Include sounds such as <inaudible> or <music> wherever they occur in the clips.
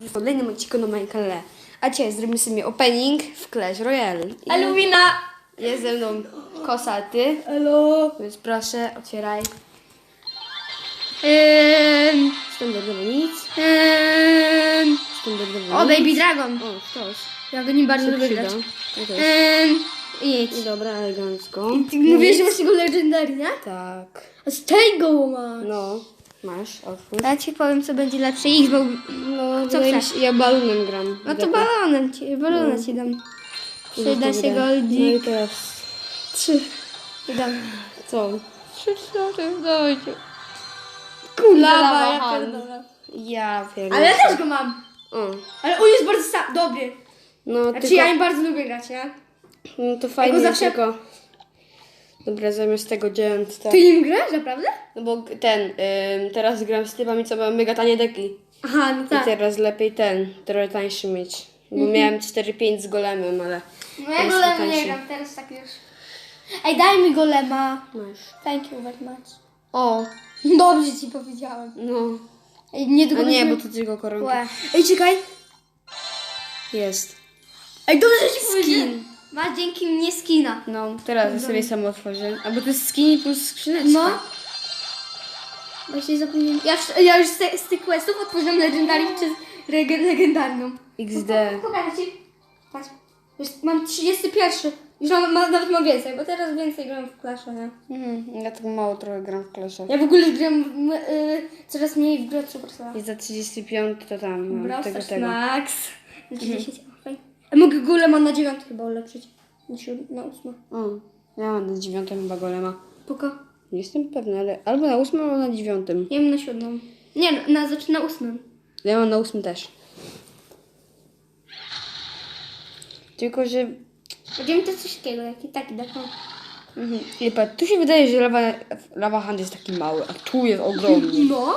w kolejnym odcinku na moim kanale. A dzisiaj zrobimy sobie opening w Clash Royale. I Alumina! jest ze mną kosaty, Halo! więc proszę, otwieraj. Ehm, Standardowo nic. ehm, Standardowo o, nic. Baby Dragon! O, ktoś. Ja go nim bardzo lubię grać. Idź. I dobra, elegancko. Mówisz, że masz tego Legendary, nie? Tak. A z tego masz. No, masz, otwórz. Ja ci powiem, co będzie lepsze. Idź, bo... No, Co chcesz? Ja balonem gram. No to balonem ci, balona ci dam. Przyda się Dobra. No i goldzik. teraz Trzy. I dam. co? Trzy, cztery, dajcie. Kula, Lawa, ja pierdolę. Ja wiem. Ale ja też go mam. O, Ale on jest bardzo sa- dobry. no Znaczy tylko... ja im bardzo lubię grać, nie? No to fajnie, go zawsze- tylko... Dobra, zamiast tego działam tak. Ty nim grasz, naprawdę? No bo ten, ym, teraz gram z typami, co mają mega tanie deki. Aha, no I tak. teraz lepiej ten, trochę tańszy mieć. Bo miałem 4-5 z golemem, ale... No ja jest golema tańszy. nie gram, teraz tak już. Ej, daj mi golema. Masz. Thank you very much. O, Dobrze ci powiedziałem. no. Ej, nie A nie, bo to tylko koronka. Ej, czekaj. Jest. Ej, dobrze ci powiedziałem. Masz dzięki mnie skina. No, teraz sobie sam otworzę. Albo to jest skin plus skrzyneczka. No. Właśnie zapomniałem. Ja, już- ja już z, te, z tych questów otworzyłem Legendary przez reg- legendarną. XD. Pokażę ci. Patrz. Już mam 31. Już mam, ma, nawet mam więcej, bo teraz więcej gram w Clash'a, nie? Mhm, ja tak mało trochę gram w Clash'a. Ja w ogóle gram y, coraz mniej w grę Supercella. I za 35 to tam mam Brawl tego, Stars tego. Max. Na 10. mogę golema na 9 chyba ulepszyć. Na 7, na 8. O, ja mam na dziewiątym chyba golema. Puka. Nie jestem pewna, ale albo na ósmym, albo na dziewiątym. Ja mam na 7. Nie, no, na, znaczy na 8. Ja mam na ósmym też. Tylko, że... Będziemy to coś takiego, jaki taki taką. Mhm. I patrz, tu się wydaje, że lawa, lawa hand jest taki mały, a tu jest ogromny. No.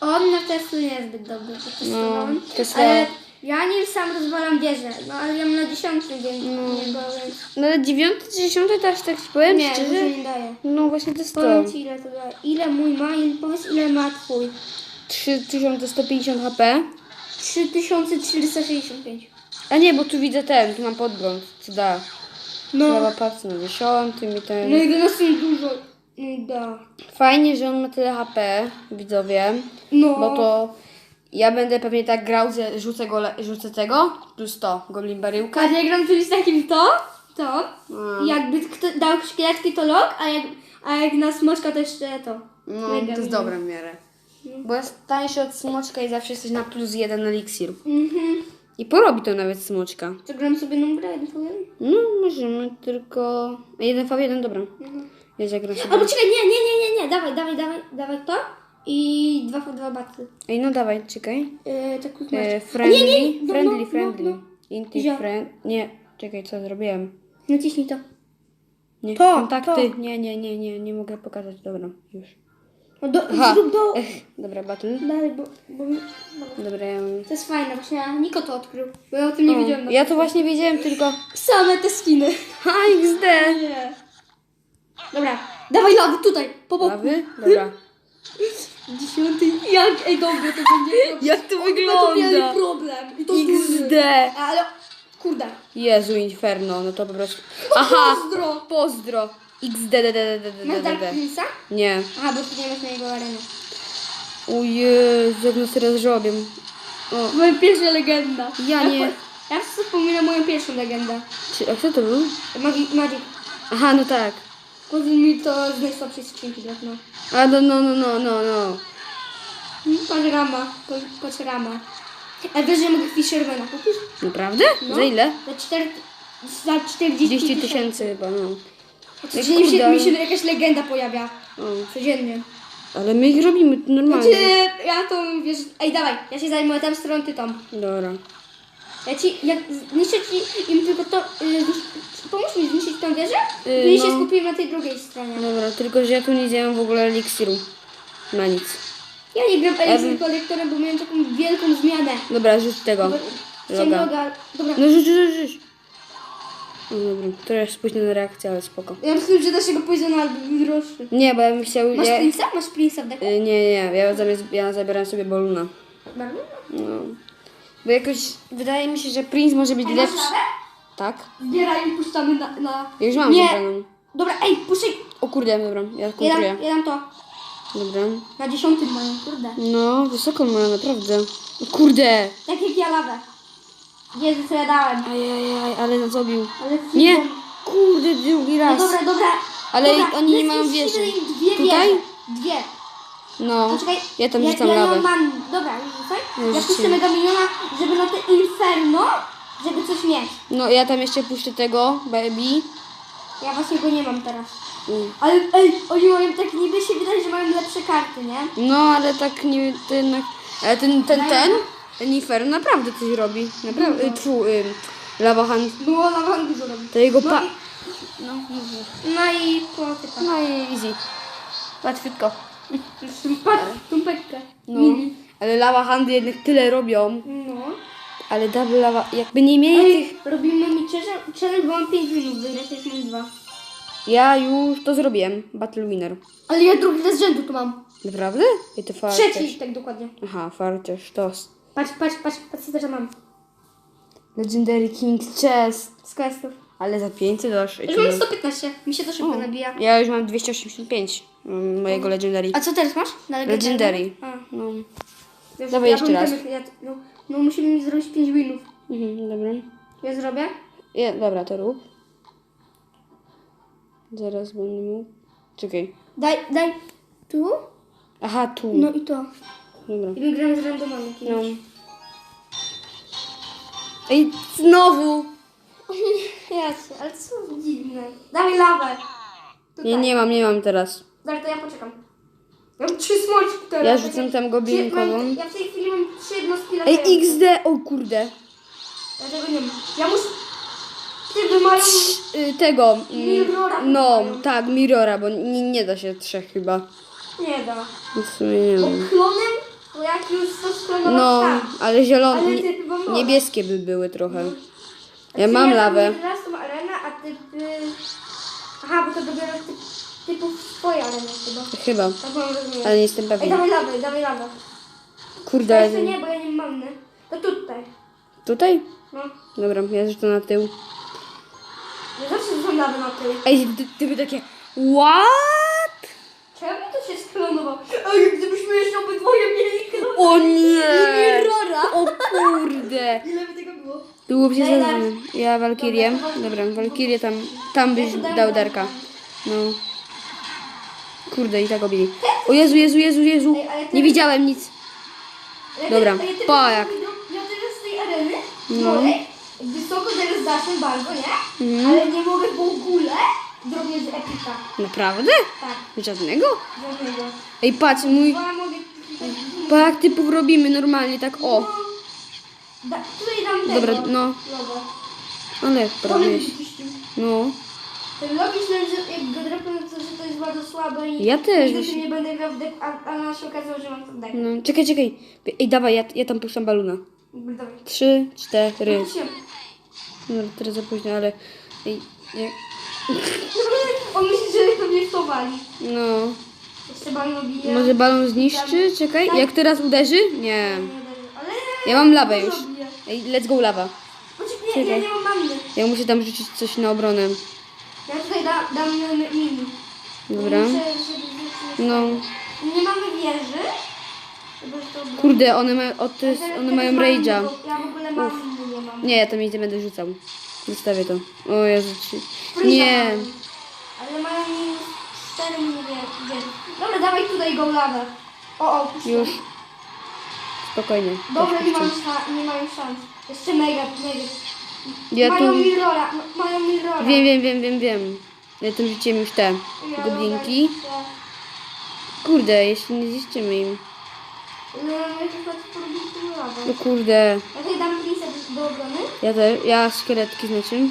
On na testu nie jest zbyt dobry, bo. No, Tesla- Ale ja nim sam rozwalam wieżę. No ale ja mam na 10 dzień No. niego, więc... No ale dziewiąty, dziesiąty też tak ci powiem Nie, szczerze. dużo nie daje. No właśnie to jest to. Powiem ci ile to daje. Ile mój ma i powiedz ile ma twój. 3150 HP. 3365. A nie, bo tu widzę ten, tu mam podgląd, co da. No. Lawa palce na dziesiątym i ten... No i do nas dużo nie da. Fajnie, że on ma tyle HP, widzowie, No. bo to ja będę pewnie tak grał, że rzucę, go, rzucę tego, plus to, goblin baryłka. A ja gram czyli z takim to, to. No. Jakby kto dał szkieletki to lok, a jak, a jak na smoczka to jeszcze to. No, Mega to jest dobre w miarę. Bo jest tańszy od smoczka i zawsze jesteś na plus jeden eliksir. Mhm. I porobi to nawet smoczka. To gram sobie jeden, powiem. No, możemy, tylko... Jeden v1, dobra. Mhm. Ja zagram sobie... Albo czekaj, nie, nie, nie, nie, nie, dawaj, dawaj, dawaj, dawaj to. I dwa po dwa baty. Ej, no dawaj, czekaj. Yy, tak quick E, friendly, nie, nie, no, friendly, no, friendly. No, no. Inti Zio. friend... Nie, czekaj, co zrobiłem? Naciśnij to. Nie, To, kontakty. to. Nie, nie, nie, nie, nie mogę pokazać. Dobra, już. No do, Aha. zrób do... Ech, dobra, battle. Dalej, bo, bo... Dobra, ja mam... To jest fajne, właśnie Niko to odkrył. Bo ja o tym nie wiedziałem. Ja to właśnie wiedziałem tylko... Same te skiny. Ha, XD! Nie. Dobra, dawaj lawy tutaj, po boku. Lawy? Dobra. Dziesiąty, jak, ej dobra, to będzie... <laughs> Jak to to mieli problem. I to duży. XD! Ale, kurde. Jezu, Inferno, no to po prostu... <laughs> Aha! Pozdro. Pozdro! XD, d, d, d, d, Masz d, Dark d, d. Prince'a? Nie. Aha, bo ty nie masz na jego arenie. O Jezu, jak nas teraz robią. O, Moja pierwsza legenda. Ja nie. po- Ja wspominam moją pierwszą legendę. czy, a kto to był? Magic. Magic. Aha, no tak. Kuzyn mi to z najsłabszej skrzynki dropnął. A, no, no, no, no, no, no. Hmm, Patrz rama, patrz rama. A wiesz, że mogę Fishermana kupić? Naprawdę? No. Za ile? Za, cztery, za 40 200 tysięcy chyba, no. Codziennie mi się, mi się jakaś legenda pojawia. O. Codziennie. Ale my ich robimy normalnie. Znaczy, ja to wiesz, ej dawaj, ja się zajmę tam stroną ty tą. Dobra. Ja ci, jak zniszczę ci im tylko to, y, znisz- pomóż mi zniszczyć tą wieżę, Y, to ja się no. skupiłem na tej drugiej stronie. Dobra, tylko że ja tu nie działam w ogóle eliksiru. Na nic. Ja nie gram Elixir kolektorem, bo miałem taką wielką zmianę. Dobra, rzuć tego. Loga. Dobra, No rzuć, rzuć, rzuć. No dobra, trochę spóźniona reakcja, ale spoko. ja myślę, że naszego poisona albo droższy. Nie, bo ja bym chciał... Masz Ja, Prince'a? Masz Prince'a w deku? y, nie, nie, ja, zamiast, ja zabieram sobie Boluna. Bardzo? No. Bo jakoś wydaje mi się, że Prince może być lepszy. Tak? Zbieraj i puszczamy na... na... Ja już mam Nie. zebraną. Dobra, ej, puszczaj. O kurde, dobra, ja Ja dam, kontruję. ja dam to. Dobra. Na dziesiątym mają, kurde. No, wysoko ma, naprawdę. O kurde! Tak jak ja lawę. Jezu, co ja dałem. Ajajaj, ale nas zabił. Ale Nie! Kurde, drugi No raz. dobra, dobra. Ale dobra, oni nie mają wieży. Dwie Tutaj? wieże. Dwie. No, Poczekaj, ja tam ja, rzucam ja lawę. mam, dobra, rzucaj. No, Ja rzuciłem. puszczę Mega Miniona, żeby na te Inferno, żeby coś mieć. No, ja tam jeszcze puszczę tego, baby. Ja właśnie go nie mam teraz. Mm. Ale ej, oni mają tak niby się wydaje, że mają lepsze karty, nie? No, ale tak nie, ten, ale ten, ten, ten, ten naprawdę coś robi. Naprawdę, y, tfu, y, Lava Hand. Było na wam dużo. To jego No pa... No. No i po typa. no i easy. Łatwiutko. Tumpekkę. No, ale Lava Handy jednak tyle robią. No. Ale double lava, jakby nie mieli Ej, tych... robimy mi challenge, bo mam 5 minut wygrać, jak mam dwa. Ja już to zrobiłem. Battle winner. Ale ja drugi raz z rzędu tu mam. Naprawdę? I to farciarz. Trzeci, tak dokładnie. Aha, farciarz, to. Patrz, patrz, patrz, patrz co teraz mam. Legendary King Chest. Z questów. Ale za 500 dasz. Już mam 115, mi się to szybko nabija. Ja już mam 285 mm, mojego Legendary. A co teraz masz? Na Legendary. A, No. wiesz, Dawaj jeszcze pamiętam, raz. jak Ja, no, no musimy zrobić 5 winów. Mhm, dobra. Ja zrobię? Ja, dobra, to rób. Zaraz będę mógł. Czekaj. Daj, daj tu. Aha, tu. No i to. Dobra. I my gramy z randomami No. jakimiś. Ej, znowu! <laughs> Jasne, ale co dziwne. Dawaj lawę. Nie, nie mam, nie mam teraz. Dobra, to ja poczekam. Mam trzy smoczki teraz. Ja tak rzucam tam goblinkową. Ja w tej chwili mam trzy jednostki Ej, latające. XD! O kurde. Ja tego nie mam. Ja muszę... Wy mają... Y, tego. mm, Mirrora No, mają. tak, Mirrora, bo nie, nie da się trzech chyba. Nie da. No W sumie nie Bo wiem. klonem, to jak już sklonować No, tam. ale zielone, Ale nie, niebieskie by były trochę. A Ja mam lawę. Teraz tą arenę, a typy... Aha, bo to dopiero typ, typów swoje areny chyba. Chyba, Tak mam rozumieć. ale nie jestem Ej, pewna. dawaj lawę, dawaj lawę. Kurde, Ja jeszcze nie, bo ja nie mam manny. To tutaj. tutaj? No. Dobra, ja rzucę na tył. Ja zawsze rzucam lawę na tył. Ej, ty, ty by takie, what? Czemu to się sklonował? Ej, gdybyśmy jeszcze obydwoje mieli klon. O nie! Mirrora. O kurde! Ile by tego było? Byłoby się Daj. Ja Walkirię. Dobra, Walkirię tam, tam byś Ja dał. Darka. No. Kurde, i tak obili. O Jezu, Jezu, Jezu, Jezu. Ej, ale ty- Nie widziałem nic. Ale Dobra, ty- ale ty pa, jak. Ja teraz z tej areny, No. wysoko teraz zaszłem bardzo, nie? Mhm. Ale nie mogę w ogóle zrobić z epika. Naprawdę? Tak, Żadnego? żadnego. Ej, patrz, mój... Bo ja mogę... Pa, jak typów robimy normalnie, tak o. Da, tutaj dam tego. Dobra, no. Logo. Ale prawie. No. Ten logi myślałem, że jak go dropnę, to że to jest bardzo słabe i Ja też. nigdy nie będę grał w deck, a, a się okazało, że mam ten deck. No, czekaj, czekaj. Ej, dawaj, ja, ja tam puszczam baluna. Dawaj. Trzy, cztery. No, teraz za późno, ale... Ej, nie. <laughs> On myśli, że to mnie wtowali. No. Jeszcze balno bije. Może balon zniszczy? Czekaj, jak teraz uderzy? Nie. Ale... Ja mam lawę już. Ej, let's go lawa. Poczekaj, nie, ja Czekaj. nie mam manny. Ja muszę tam rzucić coś na obronę. Tutaj da, dam mini. Dobra. No. Nie mamy wieży. To Kurde, one, ma, o, to jest, one mają rage'a. Ja w ogóle manny nie mam. Nie, ja tam nic nie będę rzucał. Zostawię to. O Jezu. ci- Nie. mam. Ale mają minus 4 mini wieży. Dobra, dawaj tutaj go lawę. O, o, puszczę. Już. Spokojnie. Dobra, nie, mam nie mają szans. Jeszcze mega, mega. Ja mają tu... mirrora, ma- mają mirrora. Wiem, wiem, wiem, wiem, wiem. Ja tu rzuciłem już te goblinki. Kurde, jeśli nie zniszczymy im. No, tym No kurde. Ja tutaj dam Prince'a do obrony. Ja też, ja szkieletki znaczy.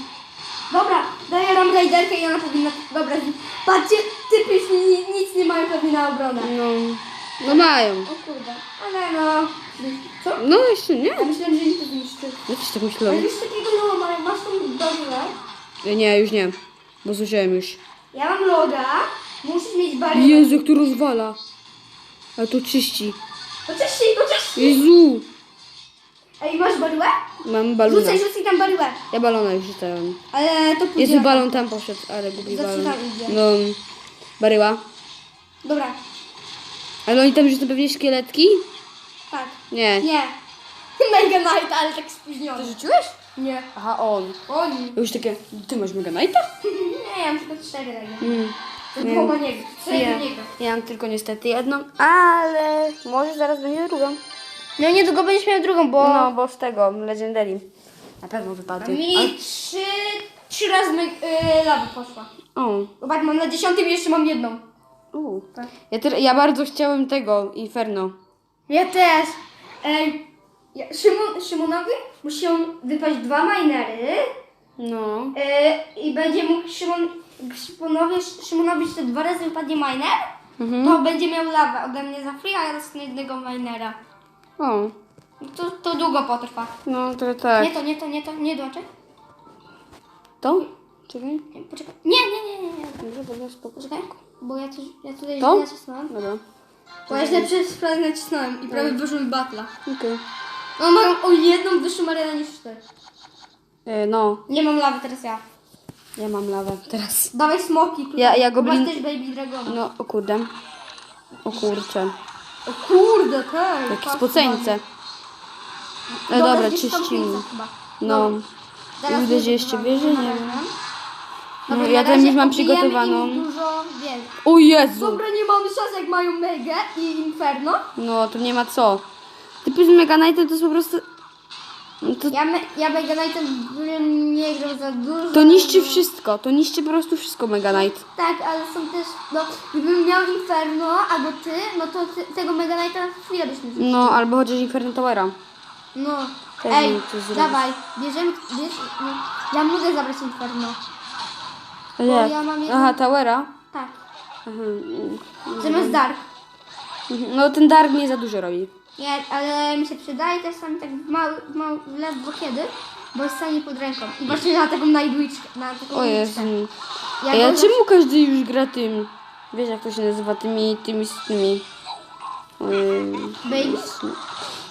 Dobra, daję nam rajderkę i ona powinna... Dobra, patrzcie, typy już ni, nic nie mają pewnie na obronę. No. No mają. O kurde, ale no... Co? No jeszcze nie. Ja myślałem, że im to zniszczy. Ja też tak Ale myślałem. już takiego no, mają, masz tą dobrze. Nie, już nie. Bo zużyłem już. Ja mam loga, musisz mieć barierę. Jezu, tu rozwala. Ale to czyści. Poczyści, poczyści! Jezu! Ej, masz baryłę? Mam balona. Rzucaj, rzucaj tam baryłę. Ja balona już rzucałem. Ale to później. Jezu, balon tam poszedł, ale gubi balon. tam idzie. No, baryła. Dobra, Ale oni tam już to pewnie szkieletki? tak. Nie. Nie. <laughs> Mega Knight, ale tak spóźniony. rzuciłeś? Nie. Aha, on. Oni. Już takie, ty masz Mega Knighta? Nie, ja mam tylko cztery takie. Mm. To Nie. dwoma niego. Co Nie. niego. Ja mam tylko niestety jedną, ale może zaraz będzie drugą. No niedługo będziesz miał drugą, bo... No, bo z tego, Legendary. Na pewno wypadnie. Mi trzy, trzy razy my, lawa poszła. O, Zobacz, mam na dziesiątym i jeszcze mam jedną. u. Ja, ter- ja bardzo chciałem tego, Inferno. Ja też. Ej, ja, Szymon, Szymonowi muszą wypaść dwa minery No. yy, i będzie mógł Szymon, Szymonowi, Szymonowi jeszcze dwa razy wypadnie miner, Mhm. to będzie miał lawę ode mnie za free, a ja dostanę jednego minera. O, To, to długo potrwa. no to tak. Nie to, nie to, nie to, nie doczek. To? Czekaj. Nie, Poczekaj. Nie, nie, nie, nie, nie. Dobrze, dobra, spoko. Poczekaj, bo ja, coś, ja tutaj To? źle nacisnąłem. Dobra. Bo ja źle przez nacisnąłem i prawie wyszło mi batla. Okej. No mam o jedną wyższą arenę niż ty. E, No, Nie mam lawy, teraz ja. ja mam lawę teraz. Dawaj smoki. tutaj. Ja- ja goblin- Masz też baby dragona. No, o kurde. O kurcze. O kurde, tej. Jakie patrz, spoceńce. E, dobra, czyścimy. No. Już gdzieś jeszcze bierze, nie wiem. No, ja tam już mam przygotowaną. Dużo, wiesz. O Jezu! Dobra, nie mamy szans jak mają Megę i Inferno. No, to nie ma co. Typy z Mega Knightem to jest po prostu... No To, Ja, me, ja Mega Knightem bym nie grał za dużo. to niszczy wszystko. To niszczy po prostu wszystko Mega Knight. Tak, ale są też, no, gdybym miał Inferno albo ty, no to ty, tego Mega Knighta na chwilę byśmy zniszczyli. No, albo chociaż Inferno Towera. No. Też Ej, bym coś zrobił. dawaj, bierzemy, bierz, no, ja mogę zabrać Inferno. Bo jak? ja mam jedną- Aha, Towera? Tak, Aha. mm. zamiast Dark. Mhm. No, ten Dark nie za dużo robi. Nie, ale mi się przydaje też tam tak mały, mały, ledwo kiedy, bo jest stanie pod ręką. I właśnie na taką najdłuższą, na taką O Jezu. witchkę. Ja a go czemu każdy już gra tym? Wiesz jak to się nazywa? Tymi, tymi, z tymi...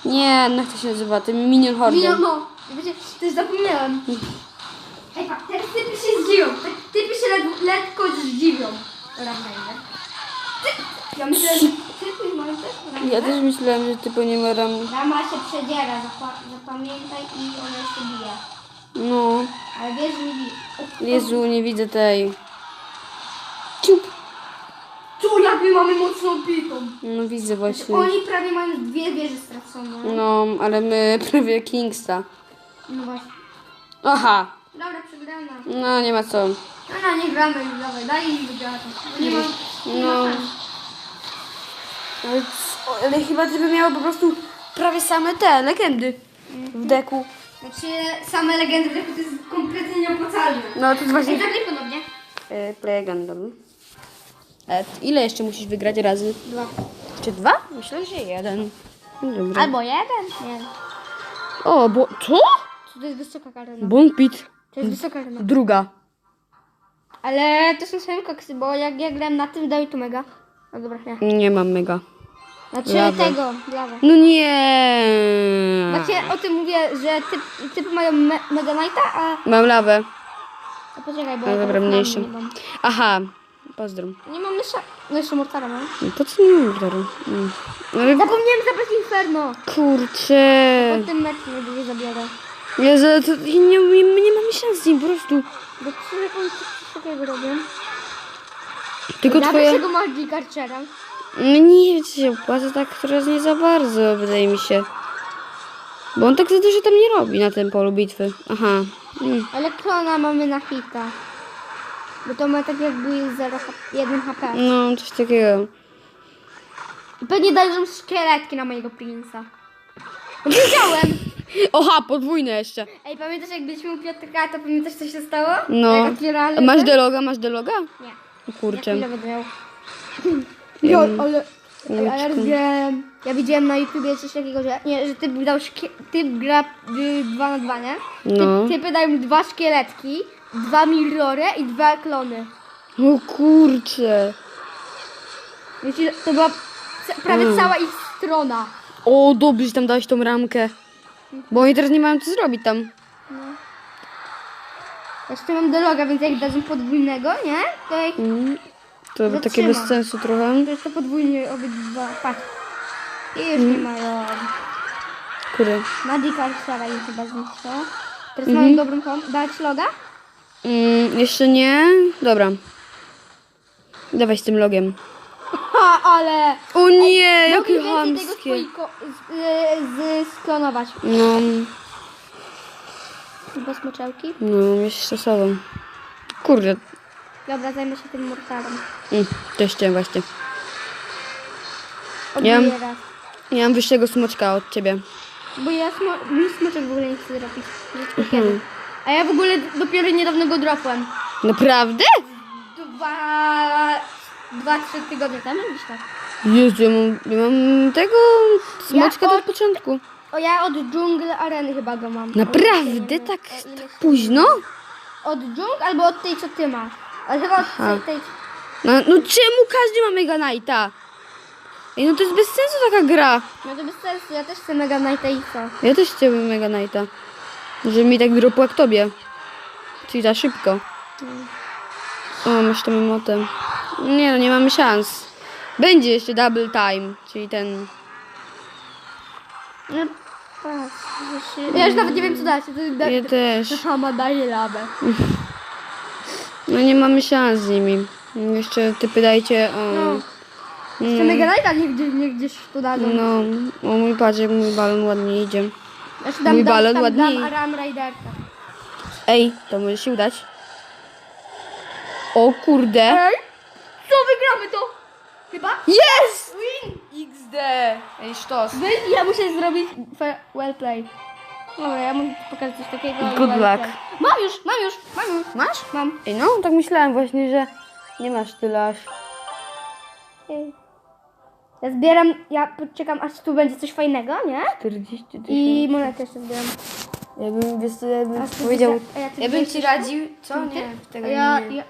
Nie, no jak to się nazywa? Tymi Minion Horde. Minion, no. Wiecie, też zapomniałem. Ej, pa, teraz typy się zdziwią. Te- Typy się led, lekko zdziwią. Ramajne. Ja myślę, że Ja też myślałem, że typu nie ma ram... Rama się przedziera, zapa- zapamiętaj i ona się bije. No. Ale wiesz, nie bije. Jezu, nie widzę tej. Ciup. Tu jakby mamy mocną bitą. No widzę właśnie. Oni prawie mają dwie wieże stracone. No, ale my <laughs> prawie Kingsta. No właśnie. Aha. Dobra, przegrana. No, nie ma co. Dobra, nie gramy już, dawaj, daj im wygrać. Nie ma, nie No. ma. Ale, ale chyba ty by miały po prostu prawie same te legendy w deku. Znaczy, same legendy w to jest kompletnie nieopłacalne. No, to jest właśnie... Ej, zagraj ponownie. E, dobra. E, ile jeszcze musisz wygrać razy? Dwa. Czy dwa? Myślę, że jeden. Dobra. Albo jeden? Nie. O, bo... Co? To jest wysoka karena. Bunkpit. To jest wysoka karena. Druga. Ale to są same koksy, bo jak ja grałem na tym, daj tu mega. No dobra, nie. Nie mam mega. Znaczy Lawę. tego, lawę. No nie. Właśnie o tym mówię, że typ, typy mają me, Mega Knighta, a... Mam lawę. a poczekaj, bo No ja dobra, teraz mam, mniejszą. Nie mam, Aha. Pozdro. nie mam jeszcze... No jeszcze Mortara mam. Po co nie mam Mortaru? Mm. Ale Zapomniałem zabrać Inferno. kurczę. Po tym meczu nie będzie zabiorę. Jezu, to nie, nie, nie, nie mamy szans z nim po prostu. Bo co jak coś takiego robię? Tylko Nawet twoja... tego Magic Archera. No nie wiem, czy się opłaca tak teraz nie za bardzo, wydaje mi się. Bo on tak za dużo tam nie robi na tym polu bitwy. Aha. Mm. Ale klona mamy na hita. Bo to ma tak jakby 0 HP, 1 HP. No, coś takiego. I pewnie dają szkieletki na mojego Prince'a. Wiedziałem! <laughs> Oha, podwójne jeszcze. Ej, pamiętasz jak byliśmy u Piotrka, to pamiętasz co się stało? No. Masz deloga, masz deloga? Nie. O kurczę. Ile będę miał? Jo, ale... Ej, ale ja widziałem, ja widziałem na YouTubie coś takiego, że, nie, że typ dał szkie, typ gra 2 na 2, nie? Typ, No. Typy dają dwa szkieletki, dwa mirrory i dwa klony. O kurczę. Wiecie, to była ca- prawie Mm. cała ich strona. O, dobrze, że tam dałeś tą ramkę. Bo oni teraz nie mają co zrobić tam. Jeszcze mam do loga, więc jak dadzą podwójnego, nie? To jak Mm. To Zatrzymam. takie bez sensu trochę. to jest to podwójnie obydwa. Patrz. I już nie mają. Kurde. Magical Sara im chyba zniszczyła. Teraz Mhm. mają dobrą kom. Dać loga? Mm, jeszcze nie? Dobra. Dawaj z tym logiem. Ha, ale... O nie, Mogli jakie więcej tego swoiko- z, z, sklonować. No, Chyba smoczałki. no, jest stosową. Kurde. Dobra, zajmę się tym mortalem. Mm, też chciałem właśnie. Odbiję Ja- raz. Ja mam wyższego smoczka od ciebie. Bo ja smo- mi smoczek w ogóle nie chcę zrobić. Rzadko Mhm. kiedy. A ja w ogóle dopiero niedawno go dropłem. Naprawdę? Dwa... Dwa, trzy tygodnie temu gdzieś tak. Jezu, ja mam, ja mam tego smoczka Ja od od- początku. O, ja od dżungli areny chyba go mam. Naprawdę? Tak, tak późno? Od dżungli albo od tej, co ty masz. Ale chyba od Aha. tej, tej... No, no czemu każdy ma Mega Knighta? Ej, no to jest bez sensu taka gra. No to bez sensu, ja też chcę Mega Knighta i co? Ja też chciałbym Mega Knighta. Żeby mi tak dropło jak tobie. Czyli za szybko. O, masz tam emotę. Nie no, nie mamy szans. Będzie jeszcze double time, czyli ten... No, patrz. Ja już nawet nie wiem, co dać. Da, Ja też. sama daje lawę. No nie mamy szans z nimi. Jeszcze ty pytajcie o... No. Jeszcze Mega Knighta niech gdzieś, niech gdzieś tu dadzą. No, o mój patrz jak mój balon ładnie idzie. Znaczy dam, mój dam, balon tam, ładniej. dam. Ej, to może się udać. O kurde. Ej! Co, wygramy to? Chyba? Yes! Win! XD! Ej, sztos. Wy, ja muszę zrobić fe- well play. No, ja muszę pokazać coś takiego. Good well luck. play. Mam już, mam już, mam już. Masz? Mam. Ej, no, tak myślałem właśnie, że nie masz tyle aż. Ej. Ja zbieram, ja poczekam aż tu będzie coś fajnego, nie? 40 tysięcy. I monetę jeszcze zbieram. Ja bym, wiesz co, ja bym A ty powiedział... widzę- a ja ty Ja bym ci radził... Co? Nie, tego A ja, nie. ja,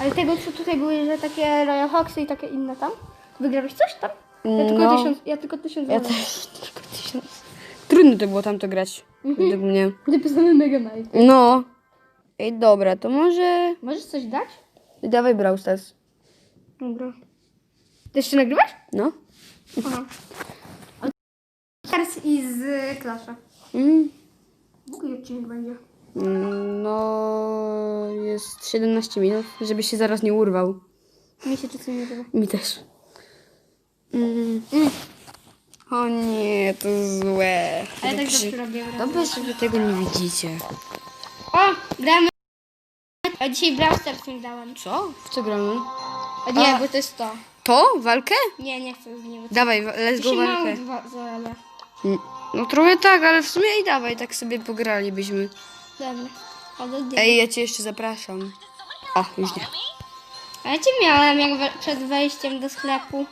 ale tego co tutaj były, że takie Royal Hawksy i takie inne tam? Wygrałeś coś tam? Ja tylko No. tysiąc, ja tylko tysiąc Ja też tylko tysiąc. Trudno to było tam to grać. Według mnie. Napisane Mega Knight. No. Ej, dobra, to może... Możesz coś dać? Dawaj Brawl Stars. Dobra. Ty jeszcze nagrywasz? No. Aha. Stars i z Klasza. Mm. Długi odcinek będzie. Mm, No, jest 17 minut, żeby się zaraz nie urwał. Mi się czasem nie było. Mi też. Mm. O nie, to złe. Ale tak zawsze robię. Dobrze, że wy tego nie widzicie. O, gramy. A dzisiaj Brawl Stars mi dałem. Co? W co gramy? A nie, A. bo to jest to. To? Walkę? Nie, nie chcę z niego. Dawaj, wa- let's go walkę. dwa- zale. Mm, No trochę tak, ale w sumie i dawaj, tak sobie pogralibyśmy. Dobra. Ale Ej, ja cię jeszcze zapraszam. O, już nie. A ja cię miałem jak we, przed wejściem do sklepu.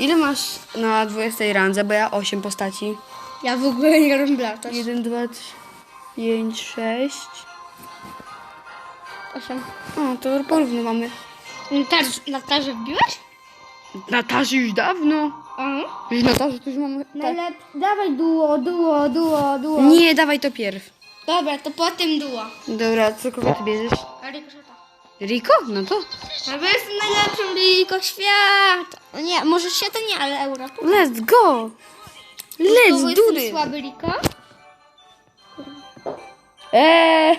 Ile masz na 20 randze? Bo ja 8 postaci. Ja w ogóle nie gram Stars. 1, 2, 3, 5, 6. Osiem. O, to porówno mamy. Natarz, Natarzę wbiłeś? Natarzy już dawno. Aha. Już Natarzy to już mamy. Tak. Najlep... Dawaj duo, duo, duo, duo. Nie, dawaj to pierw. Dobra, to potem duo. Dobra, co kogo ty bierzesz? Riko? No to. No bo jestem najlepszą Riko świata. No nie, może świata nie, ale Europy. Let's go! Let's do jestem this! słaby Riko. Eee! <laughs>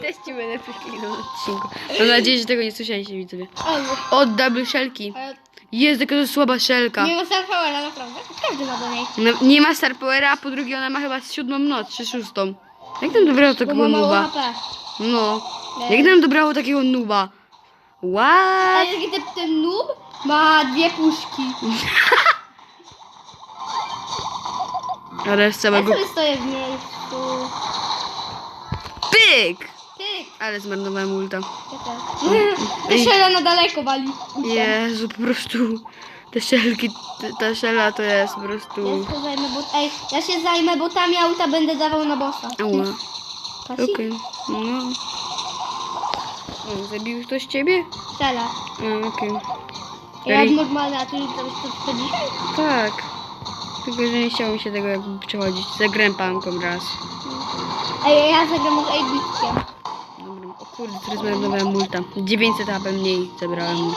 Też ci będę na odcinku. Mam nadzieję, że tego nie słyszeliście widzowie. O, O, double szelki. ale Jest jaka to słaba szelka. nie ma Star Powera, naprawdę. Każdy ma do niej. No, nie ma Star Powera, a po drugie ona ma chyba siódmą noc, czy szóstą. Jak nam dobrało Bo takiego nuba? No. Jak nam dobrało takiego nuba? What? jaki ten, ten noob ma dwie puszki. <laughs> Ale z Ja całego sobie stoję w miejscu. pyk! Ty, Ale zmarnowałem ulta. ja też. <laughs> Szela na daleko wali. Jezu, po prostu te szelki, ta szela to jest po prostu... Ja się zajmę, bo... Ej, ja się zajmę, bo tam auta będę dawał na bossa. Ała. Pasi? Okej, no. O, zabił ktoś ciebie? Strzela. A, okej. Jak Ej. normalne, a ty to to dzisiaj? Tak. Tylko, że nie chciało mi się tego jakby przechodzić. Zagrałem panką raz. Ej, ja zagram z Ejbitkiem. Dobra, o kurde, teraz zmarnowałem multa. 900 HP mniej zebrałem.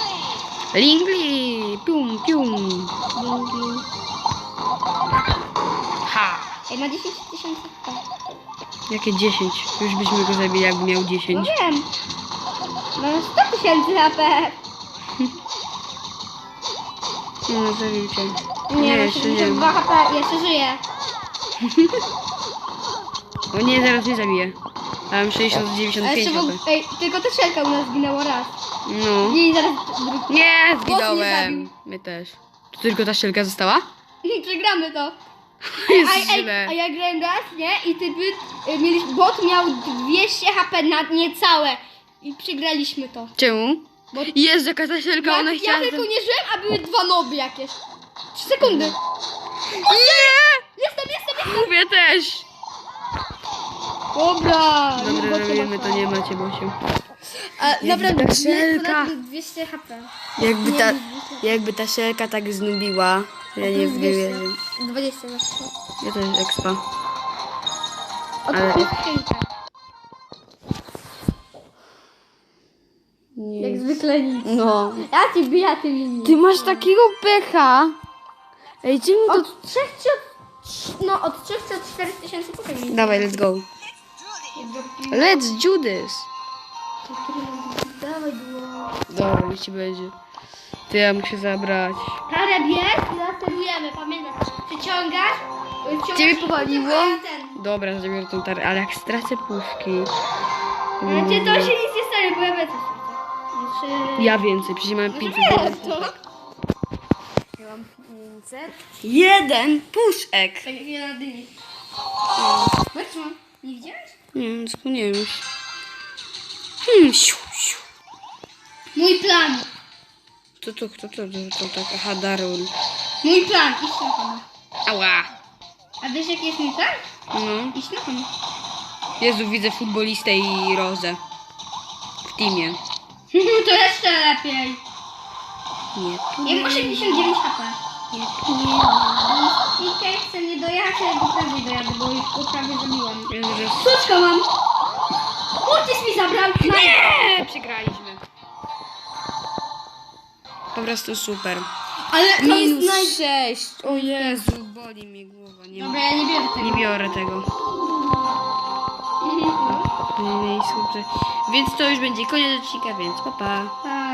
Lingli! Pium, pium! Dzięki. Ha! Ej, ma 10 tysięcy HP. Jakie 10? Już byśmy go zabili, jakby miał No 10. wiem. Ma 100 tysięcy HP. No, zabił cię. Nie, ma jeszcze nie. 72 HP. Jeszcze żyje. <laughs> O nie, zaraz mnie zabije. Mam 60 A 95 jeszcze w HP. ej, tylko ta szelka u nas zginęło raz. No. I zaraz drugi. Nie, zginąłem. My też. To tylko ta szelka została? Przegramy to. <laughs> Jest A, źle. a ja grałem raz, nie? I typy, y, mieli, bot miał 200 HP na niecałe. I przegraliśmy to. Czemu? Bo Jezu, jaka ta szelka, ja, ona ja chciała... tylko nie żyłem, a były dwa noby jakieś. 3 sekundy. Nie! Jestem, jestem, jestem. Mówię też! Dobra. Dobra, robimy to, nie macie, Bosiu. A, naprawdę, ta szelka. ponad 200 HP. Jakby ta, jakby ta szelka tak znubiła, to ja nie jest 200. wierzę. 20 na przykład. Ja też. O, Ale-. Jak zwykle nic. No. Ja ci bija, ty mi nic. Ty masz takiego pecha! Ej, czemu to... Od 3 czy od... No, od 3 czy od 4 tysięcy pokażę. Dawaj, let's go. Let's do this. Dawaj, było. Dobra, niech ci będzie. Ty, ja muszę zabrać. Karę bierz i laserujemy, pamiętaj. Przyciągasz. wyciągasz Ciebie powaliło? wyciągasz ten. Dobra, zabiorę tą tarę, ale jak stracę puszki... Cię to się nic nie stanie, bo ja będę Znaczy... Ja więcej, przecież mam 500 Nie, to... Ja mam 500. Jeden puszek! Tak jak ja na dyni. Patrz, mam. Nie widziałeś? Nie, zapomniałem już. Hmm, siu, siu. Mój plan. To, to, to, to, to, to tak, aha, Darul. Mój plan. Iść na pana. Ała! A wiesz jaki jest mój plan? No. Iść na pana. Jezu, widzę futbolistę i Rozę. W teamie. <laughs> to jeszcze lepiej. Nie. Ja mam 89 HP. Nie. I tej chcę nie dojechać, ale do prawej dojadę, bo już go prawie zabiłam. Suczko mam! Mortis mi zabrał! Nie! Przegraliśmy. Po prostu super. Ale to jest Minus naj... 6. O Jezu, boli mi głowa. Nie, Dobra, ja nie biorę tego. nie biorę tego. Mhm, no. Nie, nie. Więc to już będzie koniec odcinka, więc pa pa. Pa.